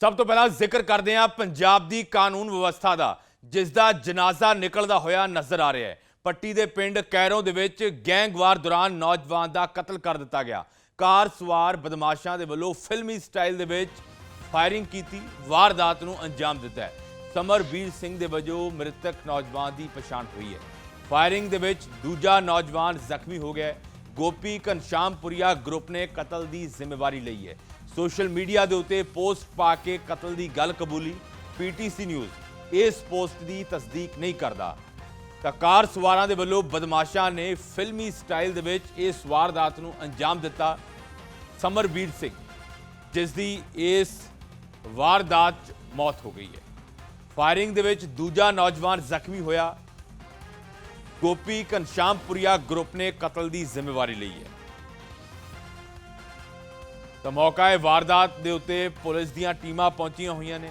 ਸਭ ਤੋਂ ਪਹਿਲਾਂ ਜ਼ਿਕਰ ਕਰਦੇ ਹਾਂ ਪੰਜਾਬ ਦੀ ਕਾਨੂੰਨ ਵਿਵਸਥਾ ਦਾ ਜਿਸ ਦਾ ਜਨਾਜ਼ਾ ਨਿਕਲਦਾ ਹੋਇਆ ਨਜ਼ਰ ਆ ਰਿਹਾ ਹੈ। ਪੱਟੀ ਦੇ ਪਿੰਡ ਕੈਰੋਂ ਦੇ ਵਿੱਚ ਗੈਂਗਵਾਰ ਦੌਰਾਨ ਨੌਜਵਾਨ ਦਾ ਕਤਲ ਕਰ ਦਿੱਤਾ ਗਿਆ। ਕਾਰ ਸਵਾਰ ਬਦਮਾਸ਼ਾਂ ਦੇ ਵੱਲੋਂ ਫਿਲਮੀ ਸਟਾਈਲ ਦੇ ਵਿੱਚ ਫਾਇਰਿੰਗ ਕੀਤੀ, ਵਾਰਦਾਤ ਨੂੰ ਅੰਜਾਮ ਦਿੱਤਾ ਹੈ। ਸਮਰਬੀਰ ਸਿੰਘ ਦੇ ਵਜੋਂ ਮ੍ਰਿਤਕ ਨੌਜਵਾਨ ਦੀ ਪਛਾਣ ਹੋਈ ਹੈ। ਫਾਇਰਿੰਗ ਦੇ ਵਿੱਚ ਦੂਜਾ ਨੌਜਵਾਨ ਜ਼ਖਮੀ ਹੋ ਗਿਆ ਗੋਪੀ ਘਨਸ਼ਾਮਪੁਰੀਆ ਗਰੁੱਪ ਨੇ ਕਤਲ ਦੀ ਜ਼ਿੰਮੇਵਾਰੀ ਲਈ ਹੈ। ਸੋਸ਼ਲ ਮੀਡੀਆ ਦੇ ਉੱਤੇ ਪੋਸਟ ਪਾ ਕੇ ਕਤਲ ਦੀ ਗੱਲ ਕਬੂਲੀ, ਪੀਟੀਸੀ ਨਿਊਜ਼ ਇਸ ਪੋਸਟ ਦੀ ਤਸਦੀਕ ਨਹੀਂ ਕਰਦਾ। ਤਾਂ ਕਾਰ ਸਵਾਰਾਂ ਦੇ ਵੱਲੋਂ ਬਦਮਾਸ਼ਾਂ ਨੇ ਫਿਲਮੀ ਸਟਾਈਲ ਦੇ ਵਿੱਚ ਇਸ ਵਾਰਦਾਤ ਨੂੰ ਅੰਜਾਮ ਦਿੱਤਾ ਸਮਰਬੀਰ ਸਿੰਘ, ਜਿਸ ਦੀ ਇਸ ਵਾਰਦਾਤ 'ਚ ਮੌਤ ਹੋ ਗਈ ਹੈ। ਫਾਇਰਿੰਗ ਦੇ ਵਿੱਚ ਦੂਜਾ ਨੌਜਵਾਨ ਜ਼ਖਮੀ ਹੋਇਆ। ਗੋਪੀ ਘਨਸ਼ਾਮਪੁਰੀਆ ਗਰੁੱਪ ਨੇ ਕਤਲ ਦੀ ਜ਼ਿੰਮੇਵਾਰੀ ਲਈ ਹੈ। ਤਾਂ ਮੌਕਾ ਹੈ ਵਾਰਦਾਤ ਦੇ ਉੱਤੇ ਪੁਲਿਸ ਦੀਆਂ ਟੀਮਾਂ ਪਹੁੰਚੀਆਂ ਹੋਈਆਂ ਨੇ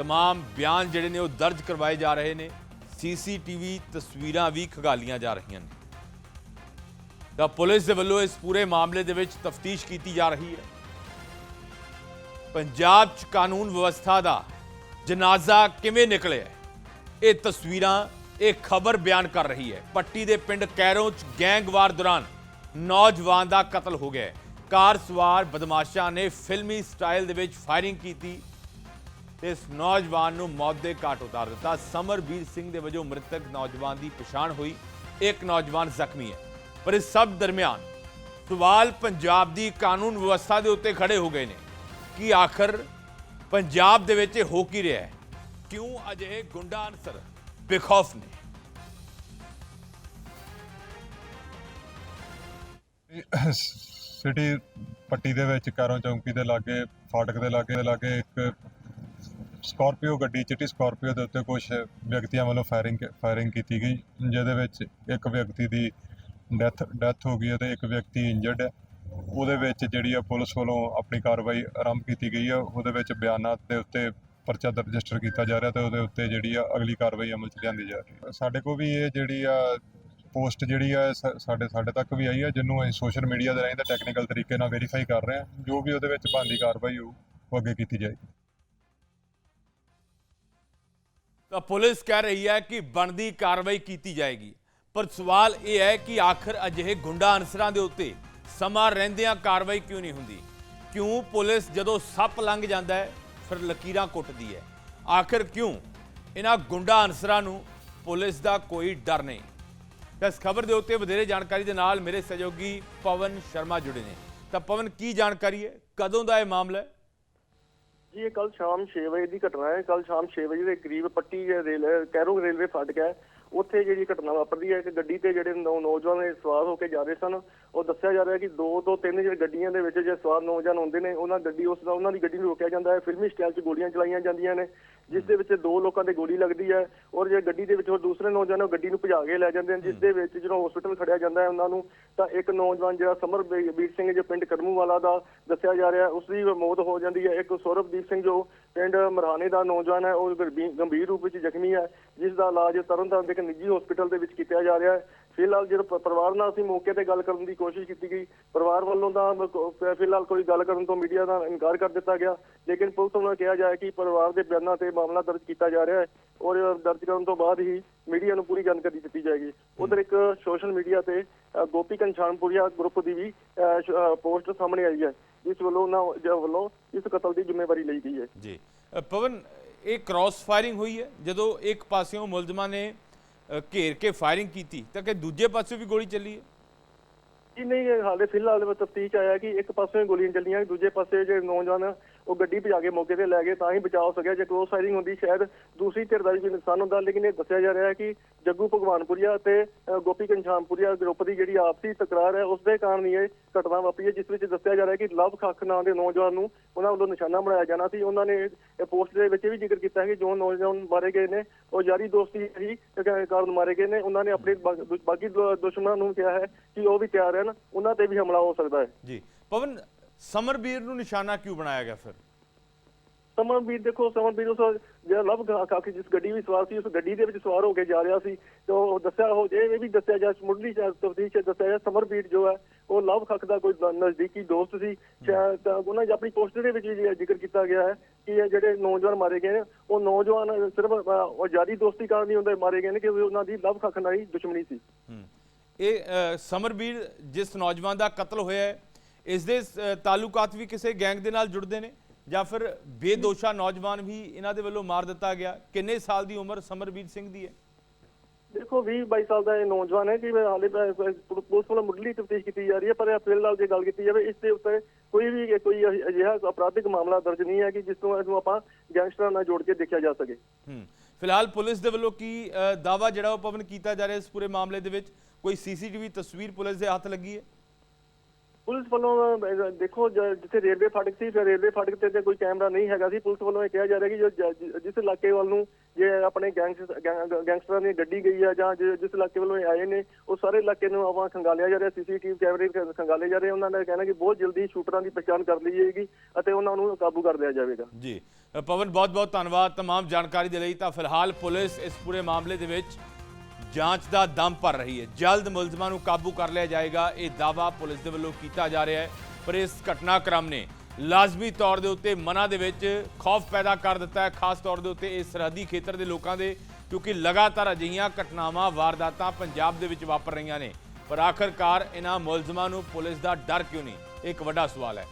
तमाम ਬਿਆਨ ਜਿਹੜੇ ਨੇ ਉਹ ਦਰਜ ਕਰਵਾਏ ਜਾ ਰਹੇ ਨੇ ਸੀਸੀਟੀਵੀ ਤਸਵੀਰਾਂ ਵੀ ਖਗਾਲੀਆਂ ਜਾ ਰਹੀਆਂ ਨੇ ਤਾਂ ਪੁਲਿਸ ਦੇ ਵੱਲੋਂ ਇਸ ਪੂਰੇ ਮਾਮਲੇ ਦੇ ਵਿੱਚ ਤਫਤੀਸ਼ ਕੀਤੀ ਜਾ ਰਹੀ ਹੈ ਪੰਜਾਬ 'ਚ ਕਾਨੂੰਨ ਵਿਵਸਥਾ ਦਾ ਜਨਾਜ਼ਾ ਕਿਵੇਂ ਨਿਕਲਿਆ ਹੈ? ਇਹ ਤਸਵੀਰਾਂ ਇਹ ਖਬਰ ਬਿਆਨ ਕਰ ਰਹੀ ਹੈ ਪੱਟੀ ਦੇ ਪਿੰਡ ਕੈਰੋਂ 'ਚ ਗੈਂਗਵਾਰ ਦੌਰਾਨ ਨੌਜਵਾਨ ਦਾ ਕਤਲ ਹੋ ਗਿਆ ਹੈ। ਕਾਰ ਸਵਾਰ ਬਦਮਾਸ਼ਾਂ ਨੇ ਫਿਲਮੀ ਸਟਾਈਲ ਦੇ ਵਿੱਚ ਫਾਇਰਿੰਗ ਕੀਤੀ। ਤੇ ਇਸ ਨੌਜਵਾਨ ਨੂੰ ਮੌਤ ਦੇ ਘਾਟ ਉਤਾਰ ਦਿੱਤਾ। ਸਮਰਬੀਰ ਸਿੰਘ ਦੇ ਵਜੋਂ ਮ੍ਰਿਤਕ ਨੌਜਵਾਨ ਦੀ ਪਛਾਣ ਹੋਈ। ਇੱਕ ਨੌਜਵਾਨ ਜ਼ਖਮੀ ਹੈ। ਪਰ ਇਸ ਸਭ ਦਰਮਿਆਨ ਸਵਾਲ ਪੰਜਾਬ ਦੀ ਕਾਨੂੰਨ ਵਿਵਸਥਾ ਦੇ ਉੱਤੇ ਖੜੇ ਹੋ ਗਏ ਨੇ। ਕਿ ਆਖਰ ਪੰਜਾਬ ਦੇ ਵਿੱਚ ਇਹ ਹੋ ਕੀ ਰਿਹਾ ਹੈ? ਕਿਉਂ ਅਜਿਹੇ ਗੁੰਡਾ ਅਨਸਰ ਬੇਖੌਫ ਨੇ? ਸਿਟੀ ਪੱਟੀ ਦੇ ਵਿੱਚ, ਕਾਰੋਂ ਚੌਂਕੀ ਦੇ ਲਾਗੇ, ਫਾਟਕ ਦੇ ਲਾਗੇ ਦੇ ਲਾਗੇ ਇੱਕ ਸਕਾਰਪੀਓ ਗੱਡੀ, ਚਿੱਟੀ ਸਕਾਰਪੀਓ ਦੇ ਉੱਤੇ ਕੁਝ ਵਿਅਕਤੀਆਂ ਵੱਲੋਂ ਫਾਇਰਿੰਗ ਫਾਇਰਿੰਗ ਕੀਤੀ ਗਈ, ਜਿਹਦੇ ਵਿੱਚ ਇੱਕ ਵਿਅਕਤੀ ਦੀ ਡੈਥ ਡੈਥ ਹੋ ਗਈ ਹੈ ਤੇ ਇੱਕ ਵਿਅਕਤੀ ਇੰਜਰਡ ਹੈ। ਉਹਦੇ ਵਿੱਚ ਜਿਹੜੀ ਆ ਪੁਲਿਸ ਵੱਲੋਂ ਆਪਣੀ ਕਾਰਵਾਈ ਆਰੰਭ ਕੀਤੀ ਗਈ ਆ। ਉਹਦੇ ਵਿੱਚ ਬਿਆਨਾਂ ਦੇ ਉੱਤੇ ਪਰਚਾ ਰਜਿਸਟਰ ਕੀਤਾ ਜਾ ਰਿਹਾ ਤੇ ਉਹਦੇ ਉੱਤੇ ਜਿਹੜੀ ਆ ਅਗਲੀ ਕਾਰਵਾਈ ਅਮਲ 'ਚ ਲਿਆਂਦੀ ਜਾ ਰਹੀ ਹੈ। ਸਾਡੇ ਕੋਲ ਵੀ ਇਹ ਜਿਹੜੀ ਆ ਪੋਸਟ ਜਿਹੜੀ ਆ ਸਾਡੇ ਸਾਡੇ ਤੱਕ ਵੀ ਆਈ ਆ, ਜਿਹਨੂੰ ਅਸੀਂ ਸੋਸ਼ਲ ਮੀਡੀਆ ਦੇ ਰਾਹੀਂ ਤਾਂ ਟੈਕਨੀਕਲ ਤਰੀਕੇ ਨਾਲ ਵੈਰੀਫਾਈ ਕਰ ਰਹੇ ਹਾਂ, ਜੋ ਵੀ ਉਹਦੇ ਵਿੱਚ ਬਣਦੀ ਕਾਰਵਾਈ ਹੋਊ, ਉਹ ਅੱਗੇ ਕੀਤੀ ਜਾਏਗੀ। ਤਾਂ ਪੁਲਿਸ ਕਹਿ ਰਹੀ ਹੈ ਕਿ ਬਣਦੀ ਕਾਰਵਾਈ ਕੀਤੀ ਜਾਏਗੀ, ਪਰ ਸਵਾਲ ਇਹ ਹੈ ਕਿ ਆਖਰ ਅਜਿਹੇ ਗੁੰਡਾ ਅਨਸਰਾਂ ਦੇ ਉੱਤੇ ਸਮਾਂ ਰਹਿੰਦਿਆਂ ਕਾਰਵਾਈ ਕਿਉਂ ਨਹੀਂ ਹੁੰਦੀ? ਕਿਉਂ ਪੁਲਿਸ ਜਦੋਂ ਸੱਪ ਲੰਘ ਜਾਂਦਾ ਹੈ, ਫਿਰ ਲਕੀਰਾਂ ਕੁੱਟਦੀ ਹੈ? ਆਖਰ ਕਿਉਂ ਇਹਨਾਂ ਗੁੰਡਾ ਅਨਸਰਾਂ ਨੂੰ ਪੁਲਿਸ ਦਾ ਕੋਈ ਡਰ ਨਹੀਂ? ਤਾਂ ਇਸ ਖਬਰ ਦੇ ਉੱਤੇ ਵਧੇਰੇ ਜਾਣਕਾਰੀ ਦੇ ਨਾਲ ਮੇਰੇ ਸਹਿਯੋਗੀ ਪਵਨ ਸ਼ਰਮਾ ਜੁੜੇ ਨੇ। ਤਾਂ ਪਵਨ, ਕੀ ਜਾਣਕਾਰੀ ਹੈ? ਕਦੋਂ ਦਾ ਇਹ ਮਾਮਲਾ ਹੈ? ਜੀ, ਇਹ ਕੱਲ ਸ਼ਾਮ 6 ਵਜੇ ਦੀ ਘਟਨਾ ਹੈ। ਕੱਲ ਸ਼ਾਮ 6 ਵਜੇ ਦੇ ਕਰੀਬ ਪੱਟੀ ਦੇ ਰੇਲ ਕੈਰੋ ਰੇਲਵੇ ਫਾਟਕ ਹੈ। ਉੱਥੇ ਜਿਹੜੀ ਘਟਨਾ ਵਾਪਰਦੀ ਹੈ ਕਿ ਗੱਡੀ ਤੇ ਜਿਹੜੇ ਨੌ- ਨੌਜਵਾਨ ਸਵਾਰ ਹੋ ਕੇ ਜਾ ਰਹੇ ਸਨ, ਉਹ ਦੱਸਿਆ ਜਾ ਰਿਹਾ ਕਿ ਦੋ ਤੋਂ ਤਿੰਨ ਜਿਹੜੇ ਗੱਡੀਆਂ ਦੇ ਵਿੱਚ ਜੇ ਸਵਾਰ ਨੌਜਵਾਨ ਹੁੰਦੇ ਨੇ, ਉਹਨਾਂ ਗੱਡੀ ਉਸ ਦਾ, ਉਹਨਾਂ ਦੀ ਗੱਡੀ ਨੂੰ ਰੋਕਿਆ ਜਾਂਦਾ ਹੈ। ਫਿਲਮੀ ਸਟਾਈਲ 'ਚ ਗੋਲੀਆਂ ਚਲਾਈਆਂ ਜਾਂਦੀਆਂ ਨੇ, ਜਿਸ ਦੇ ਵਿੱਚ ਦੋ ਲੋਕਾਂ ਦੇ ਗੋਲੀ ਲੱਗਦੀ ਹੈ ਔਰ ਜੇ ਗੱਡੀ ਦੇ ਵਿੱਚ ਹੋਰ ਦੂਸਰੇ ਨੌਜਵਾਨ ਉਹ ਗੱਡੀ ਨੂੰ ਭਜਾ ਕੇ ਲੈ ਜਾਂਦੇ ਨੇ, ਜਿਸ ਦੇ ਵਿੱਚ ਜਦੋਂ ਹਸਪੀਟਲ ਖੜਿਆ ਜਾਂਦਾ ਹੈ ਉਹਨਾਂ ਨੂੰ, ਤਾਂ ਇੱਕ ਨੌਜਵਾਨ ਜਿਹੜਾ ਸਮਰ ਬੀ- ਬੀਰ ਸਿੰਘ ਜੋ ਪਿੰਡ ਕਰਮੂਵਾਲਾ ਦਾ ਦੱਸਿਆ ਜਾ ਰਿਹਾ, ਉਸ ਦੀ ਮੌਤ ਹੋ ਜਾਂਦੀ ਹੈ। ਇੱਕ ਸੌਰਭਦੀਪ ਸਿੰਘ ਜੋ ਪਿੰਡ ਮਰਹਾਨੇ ਦਾ ਨੌਜਵਾਨ ਹੈ, ਉਹ ਗੰਭੀ- ਗੰਭੀਰ ਰੂਪ ਵਿੱਚ ਜ਼ਖਮੀ ਹੈ, ਜਿਸ ਦਾ ਇਲਾਜ ਤਰਨਤਾਰਨ ਦੇ ਇੱਕ ਨਿੱਜੀ ਹਸਪੀਟਲ ਦੇ ਵਿੱਚ ਕੀਤਾ ਜਾ ਰਿਹਾ ਹੈ। ਫਿਲਹਾਲ ਜਦੋਂ ਪਰਿਵਾਰ ਨਾਲ ਅਸੀਂ ਮੌਕੇ ਤੇ ਗੱਲ ਕਰਨ ਦੀ ਕੋਸ਼ਿਸ਼ ਕੀਤੀ ਗਈ। ਪਰਿਵਾਰ ਵੱਲੋਂ ਤਾਂ ਫਿਲਹਾਲ ਕੋਈ ਗੱਲ ਕਰਨ ਤੋਂ ਮੀਡੀਆ ਦਾ ਇਨਕਾਰ ਕਰ ਦਿੱਤਾ ਗਿਆ। ਲੇਕਿਨ ਪੁਲਿਸ ਵੱਲੋਂ ਕਿਹਾ ਜਾਏ ਕਿ ਪਰਿਵਾਰ ਦੇ ਬਿਆਨਾਂ ਤੇ ਮਾਮਲਾ ਦਰਜ ਕੀਤਾ ਜਾ ਰਿਹਾ ਹੈ ਔਰ ਦਰਜ ਕਰਨ ਤੋਂ ਬਾਅਦ ਹੀ ਮੀਡੀਆ ਨੂੰ ਪੂਰੀ ਜਾਣਕਾਰੀ ਦਿੱਤੀ ਜਾਏਗੀ। ਉਧਰ ਇੱਕ ਸੋਸ਼ਲ ਮੀਡੀਆ ਤੇ ਗੋਪੀ ਘਨਸ਼ਾਮਪੁਰੀਆ ਗਰੁੱਪ ਦੀ ਵੀ ਪੋਸਟ ਸਾਹਮਣੇ ਆਈ ਹੈ। ਜਿਸ ਵੱਲੋਂ ਉਹਨਾਂ ਵੱਲੋਂ ਇਸ ਕਤਲ ਦੀ ਜ਼ਿੰਮੇਵਾਰੀ ਲਈ ਗਈ ਹੈ। ਜੀ। ਪਵਨ, ਇਹ ਕ੍ਰਾਸ ਫਾਇਰਿੰਗ ਹੋਈ ਹੈ। ਜਦੋਂ ਇੱਕ ਪਾਸਿਓਂ ਮੁਲਜ਼ਮਾਂ ਨੇ ਘੇਰ ਕੇ ਫਾਇਰਿੰਗ ਕੀਤੀ, ਤਾਂ ਕਿ ਦੂਜੇ ਪਾਸਿਓਂ ਵੀ ਗੋਲੀ ਚੱਲੀ ਹੈ? ਜੀ ਨਹੀਂ, ਹਾਲੇ ਫਿਲਹਾਲ ਤਫਤੀਸ਼ ਆਇਆ ਕਿ ਇੱਕ ਪਾਸੇ ਗੋਲੀਆਂ ਚੱਲੀਆਂ, ਦੂਜੇ ਪਾਸੇ ਜਿਹੜੇ ਨੌਜਵਾਨ ਉਹ ਗੱਡੀ ਭਜਾ ਕੇ ਮੌਕੇ ਤੇ ਲੈ ਗਏ, ਤਾਂ ਹੀ ਬਚਾਅ ਹੋ ਸਕਿਆ। ਜੇ ਕ੍ਰੋਸ ਫਾਇਰਿੰਗ ਹੁੰਦੀ, ਸ਼ਾਇਦ ਦੂਸਰੀ ਧਿਰ ਦਾ ਵੀ ਨੁਕਸਾਨ ਹੁੰਦਾ, ਲੇਕਿਨ ਇਹ ਦੱਸਿਆ ਜਾ ਰਿਹਾ ਹੈ ਕਿ ਜੱਗੂ ਭਗਵਾਨਪੁਰੀਆ ਤੇ ਗੋਪੀ ਘਨਸ਼ਾਮਪੁਰੀਆ ਗਰੁੱਪ ਦੀ ਜਿਹੜੀ ਆਪਸੀ ਤਕਰਾਰ ਹੈ ਉਸ ਦੇ ਕਾਰਨ ਹੀ ਇਹ ਘਟਨਾ ਵਾਪਰੀ ਹੈ, ਜਿਸ ਵਿੱਚ ਦੱਸਿਆ ਜਾ ਰਿਹਾ ਹੈ ਕਿ ਲਵ ਖੱਖ ਨਾਂ ਦੇ ਨੌਜਵਾਨ ਨੂੰ ਉਹਨਾਂ ਵੱਲੋਂ ਨਿਸ਼ਾਨਾ ਬਣਾਇਆ ਜਾਣਾ ਸੀ। ਉਹਨਾਂ ਨੇ ਪੋਸਟ ਦੇ ਵਿੱਚ ਇਹ ਵੀ ਜ਼ਿਕਰ ਕੀਤਾ ਹੈ ਕਿ ਜੋ ਨੌਜਵਾਨ ਮਾਰੇ ਗਏ ਨੇ, ਉਹ ਯਾਰੀ ਦੋਸਤੀ ਹੀ ਕਾਰਨ ਮਾਰੇ ਗਏ ਨੇ। ਉਹਨਾਂ ਨੇ ਆਪਣੇ ਬਾਕੀ ਦੁਸ਼ਮਣਾਂ ਨੂੰ ਕਿਹਾ ਹੈ ਕਿ ਉਹ ਵੀ ਤਿਆਰ ਹਨ ਉਹਨਾਂ ਤੇ ਵੀ ਹਮਲਾ ਹੋ ਸਕਦਾ ਹੈ। ਜੀ, ਪਵਨ ਸਮਰਬੀਰ ਨੂੰ ਨਿਸ਼ਾਨਾ ਕਿਉਂ ਬਣਾਇਆ ਗਿਆ ਫਿਰ? ਸਮਨਵੀਰ ਦੇਖੋ ਸਮਨਵੀਰ ਉਸ ਜਿਹੜਾ ਲਵ ਕਾਕੀ ਜਿਸ ਗੱਡੀ ਵਿੱਚ ਸਵਾਰ ਸੀ ਉਸ ਗੱਡੀ ਦੇ ਵਿੱਚ ਸਵਾਰ ਹੋ ਕੇ ਜਾ ਰਿਹਾ ਸੀ ਤੇ ਉਹ ਦੱਸਿਆ ਹੋ ਜੇ ਇਹ ਵੀ ਦੱਸਿਆ ਜਾ ਮੁੱਢਲੀ ਤਫਤੀਸ਼ ਚ ਦੱਸਿਆ ਜਾ ਸਮਰਵੀਰ ਜੋ ਹੈ ਉਹ ਲਵ ਖੱਖ ਦਾ ਕੋਈ ਨਜ਼ਦੀਕੀ ਦੋਸਤ ਸੀ। ਤਾਂ ਉਹਨਾਂ ਦੀ ਆਪਣੀ ਪੋਸਟ ਦੇ ਵਿੱਚ ਵੀ ਜ਼ਿਕਰ ਕੀਤਾ ਗਿਆ ਹੈ ਕੀ ਹੈ ਜਿਹੜੇ ਨੌਜਵਾਨ ਮਾਰੇ ਗਏ ਨੇ ਉਹ ਨੌਜਵਾਨ ਸਿਰਫ ਉਹ ਯਾਰੀ ਦੋਸਤੀ ਕਾਰਨ ਨਹੀਂ ਹੁੰਦੇ ਮਾਰੇ ਗਏ ਨੇ ਕਿ ਉਹਨਾਂ ਦੀ ਲਵ ਖਖਨਾਈ ਦੁਸ਼ਮਣੀ ਸੀ। ਹੂੰ। ਇਹ ਸਮਰਬੀਰ ਜਿਸ ਨੌਜਵਾਨ ਦਾ ਕਤਲ ਹੋਇਆ ਹੈ ਇਸ ਦੇ ਤਾਲੁਕਾਤ ਵੀ ਕਿਸੇ ਗੈਂਗ ਦੇ ਨਾਲ ਜੁੜਦੇ ਨੇ ਜਾਂ ਫਿਰ ਬੇਦੋਸ਼ਾ ਨੌਜਵਾਨ ਵੀ ਇਹਨਾਂ ਦੇ ਵੱਲੋਂ ਮਾਰ ਦਿੱਤਾ ਗਿਆ। ਕਿੰਨੇ ਸਾਲ ਦੀ ਉਮਰ ਸਮਰਬੀਰ ਸਿੰਘ ਦੀ ਹੈ? ਦੇਖੋ 20 22 ਸਾਲ ਦਾ ਇਹ ਨੌਜਵਾਨ ਹੈ ਕਿ ਹਾਲੇ ਪੁਲਿਸ ਵੱਲੋਂ ਮੁੱਢਲੀ ਤਫਤੀਸ਼ ਕੀਤੀ ਜਾ ਰਹੀ ਹੈ ਪਰ ਫਿਲਹਾਲ ਜੇ ਗੱਲ ਕੀਤੀ ਜਾਵੇ ਇਸ ਦੇ ਉੱਤੇ ਕੋਈ ਵੀ ਕੋਈ ਅਜਿ- ਅਜਿਹਾ ਅਪਰਾਧਿਕ ਮਾਮਲਾ ਦਰਜ ਨਹੀਂ ਹੈ ਕਿ ਜਿਸ ਤੋਂ ਇਹਨੂੰ ਆਪਾਂ ਗੈਂਗਸਟਰਾਂ ਨਾਲ ਜੋੜ ਕੇ ਦੇਖਿਆ ਜਾ ਸਕੇ। ਹੂੰ। ਫਿਲਹਾਲ ਪੁਲਿਸ ਦੇ ਵੱਲੋਂ ਕੀ ਅ, ਦਾਅਵਾ ਜਿਹੜਾ ਉਹ ਪਵਨ ਕੀਤਾ ਜਾ ਰਿਹਾ ਇਸ ਪੂਰੇ ਮਾਮਲੇ ਦੇ ਵਿੱਚ? ਕੋਈ ਸੀਸੀਟੀਵੀ ਤਸਵੀਰ ਪੁਲਿਸ ਦੇ ਹੱਥ ਲੱਗੀ ਹੈ? ਪੁਲਿਸ ਵੱਲੋਂ ਅਹ, ਦੇਖੋ ਜ- ਜਿੱਥੇ ਰੇਲਵੇ ਫਾਟਕ ਸੀ ਫਿਰ ਰੇਲਵੇ ਫਾਟਕ ਤੇ ਤੇ ਕੋਈ ਕੈਮਰਾ ਨਹੀਂ ਹੈਗਾ ਸੀ ਪੁਲਿਸ ਵੱਲੋਂ ਇਹ ਕਿਹਾ ਜਾ ਰਿਹਾ ਕਿ ਜੋ ਜ- ਜ- ਜਿਸ ਇਲਾਕੇ ਵੱਲ ਨੂੰ ਜੇ ਆਪਣੇ ਗੈਂਗਸਟਰ ਗੈਂਗ- ਗੈਂਗਸਟਰਾਂ ਦੀ ਗੱਡੀ ਗਈ ਆ ਜਾਂ ਜਿ- ਜਿਸ ਇਲਾਕੇ ਵੱਲੋਂ ਇਹ ਆਏ ਨੇ ਉਹ ਸਾਰੇ ਇਲਾਕੇ ਨੂੰ ਆਪਾਂ ਖੰਗਾਲਿਆ ਜਾ ਰਿਹਾ ਸੀਸੀਟੀਵੀ ਕੈਮਰੇ ਖ- ਖੰਗਾਲੇ ਜਾ ਰਹੇ ਉਹਨਾਂ ਦਾ ਕਹਿਣਾ ਕਿ ਬਹੁਤ ਜਲਦੀ ਸ਼ੂਟਰਾਂ ਦੀ ਪਛਾਣ ਕਰ ਲਈ ਜਾਏਗੀ ਅਤੇ ਉਹਨਾਂ ਨੂੰ ਕਾਬੂ ਕਰ ਲਿਆ ਜਾਵੇਗਾ ਜੀ ਅ, ਪਵਨ ਬਹੁਤ ਬਹੁਤ ਧੰਨਵਾਦ तमाम ਜਾਣਕਾਰੀ ਦੇ ਲਈ ਤਾਂ ਫਿਲਹਾਲ ਪੁਲਿਸ ਇਸ ਪੂਰੇ ਮਾਮਲੇ ਦੇ ਵਿੱਚ ਜਾਂਚ ਦਾ ਦਮ ਭਰ ਰਹੀ ਹੈ। ਜਲਦ ਮੁਲਜ਼ਮਾਂ ਨੂੰ ਕਾਬੂ ਕਰ ਲਿਆ ਜਾਏਗਾ। ਇਹ ਦਾਵਾ ਪੁਲਿਸ ਦੇ ਵੱਲੋਂ ਕੀਤਾ ਜਾ ਰਿਹਾ ਹੈ, ਪਰ ਇਸ ਘਟਨਾਕ੍ਰਮ ਨੇ ਲਾਜ਼ਮੀ ਤੌਰ ਦੇ ਉੱਤੇ ਮਨਾਂ ਦੇ ਵਿੱਚ ਖੌਫ ਪੈਦਾ ਕਰ ਦਿੱਤਾ ਹੈ। ਖਾਸ ਤੌਰ ਦੇ ਉੱਤੇ ਇਸ ਸਰਹੱਦੀ ਖੇਤਰ ਦੇ ਲੋਕਾਂ ਦੇ, ਕਿਉਂਕਿ ਲਗਾਤਾਰ ਅਜਿਹੀਆਂ ਘਟਨਾਵਾਂ, ਵਾਰਦਾਤਾਂ ਪੰਜਾਬ ਦੇ ਵਿੱਚ ਵਾਪਰ ਰਹੀਆਂ ਨੇ। ਪਰ ਆਖਰਕਾਰ ਇਹਨਾਂ ਮੁਲਜ਼ਮਾਂ ਨੂੰ ਪੁਲਿਸ ਦਾ ਡਰ ਕਿਉਂ ਨਹੀਂ? ਇਹ ਇੱਕ ਵੱਡਾ ਸਵਾਲ ਹੈ।